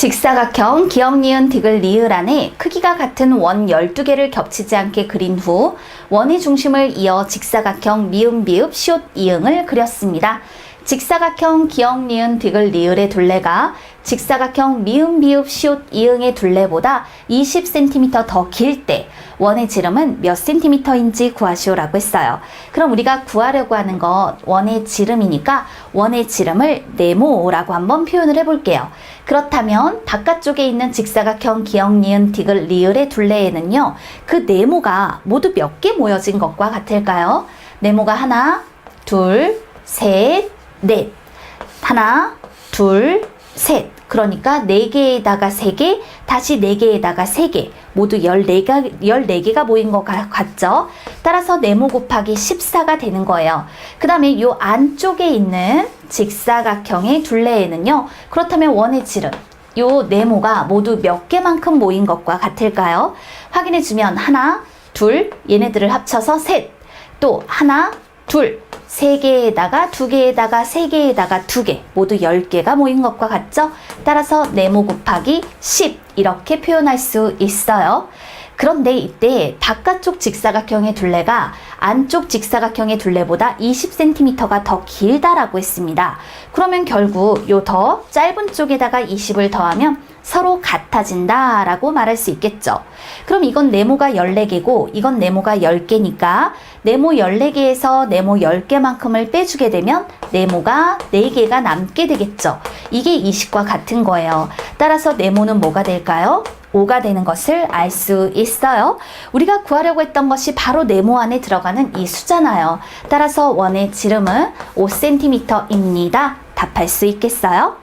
직사각형 기역 니은 디귿 리을 안에 크기가 같은 원 12개를 겹치지 않게 그린 후 원의 중심을 이어 직사각형 미음 비읍 시옷 이응을 그렸습니다. 직사각형 기역 니은 디귿 리을의 둘레가 직사각형 미음 비읍 시옷 이응의 둘레보다 20cm 더 길 때 원의 지름은 몇 cm인지 구하시오라고 했어요. 그럼 우리가 구하려고 하는 것 원의 지름이니까 원의 지름을 네모라고 한번 표현을 해볼게요. 그렇다면 바깥쪽에 있는 직사각형 기역 니은 디귿 리을의 둘레에는요. 그 네모가 모두 몇 개 모여진 것과 같을까요? 네모가 하나, 둘, 셋, 넷. 하나, 둘, 셋. 그러니까 4개에다가 3개, 다시 4개에다가 3개. 모두 14개, 14개가 모인 것 같- 같죠? 따라서 네모 곱하기 14가 되는 거예요. 그 다음에 이 안쪽에 있는 직사각형의 둘레에는요. 그렇다면 원의 지름. 요 네모가 모두 몇 개만큼 모인 것과 같을까요? 확인해 주면 하나, 둘, 얘네들을 합쳐서 셋. 또 하나, 둘, 세 개에다가 두 개에다가 세 개에다가 두 개, 모두 열 개가 모인 것과 같죠? 따라서 네모 곱하기 10 이렇게 표현할 수 있어요. 그런데 이때 바깥쪽 직사각형의 둘레가 안쪽 직사각형의 둘레보다 20cm가 더 길다라고 했습니다. 그러면 결국 요 더 짧은 쪽에다가 20을 더하면 서로 같아진다 라고 말할 수 있겠죠. 그럼 이건 네모가 14개고 이건 네모가 10개니까 네모 14개에서 네모 10개만큼을 빼주게 되면 네모가 4개가 남게 되겠죠. 이게 20과 같은 거예요. 따라서 네모는 뭐가 될까요? 5가 되는 것을 알 수 있어요. 우리가 구하려고 했던 것이 바로 네모 안에 들어가는 이 수잖아요. 따라서 원의 지름은 5cm입니다. 답할 수 있겠어요?